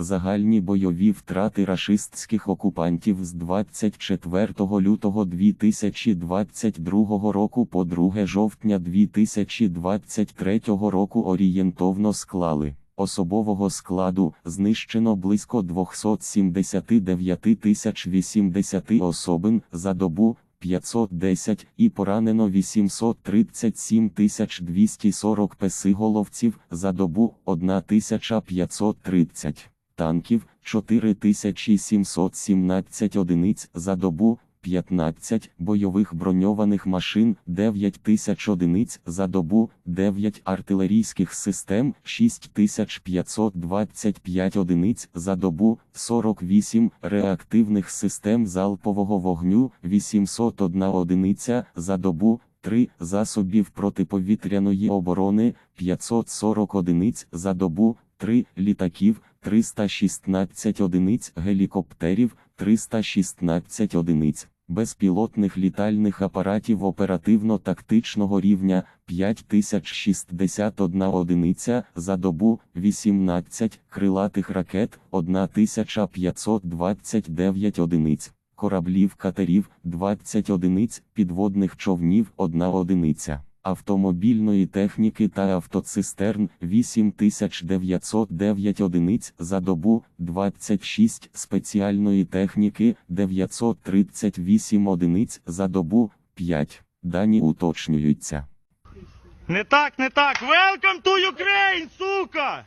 Загальні бойові втрати рашистських окупантів з 24 лютого 2022 року по 2 жовтня 2023 року орієнтовно склали. Особового складу знищено близько 279 тисяч 80 особин за добу 510 і поранено 837 тисяч 240 песиголовців за добу 1530 танків 4717 одиниць за добу, 15 бойових броньованих машин 9000 одиниць за добу, 9 артилерійських систем 6525 одиниць за добу, 48 реактивних систем залпового вогню 801 одиниця за добу, 3 засобів протиповітряної оборони 540 одиниць за добу, 3 літаків 316 одиниць гелікоптерів 316 одиниць, безпілотних літальних апаратів оперативно-тактичного рівня 5061 одиниця за добу, 18 крилатих ракет 1529 одиниць, кораблів катерів 20 одиниць, підводних човнів 1 одиниця автомобільної техніки та автоцистерн 8909 одиниць за добу, 26 спеціальної техніки 938 одиниць за добу, 5. Дані уточнюються. Не так, не так. Welcome to Ukraine, сука!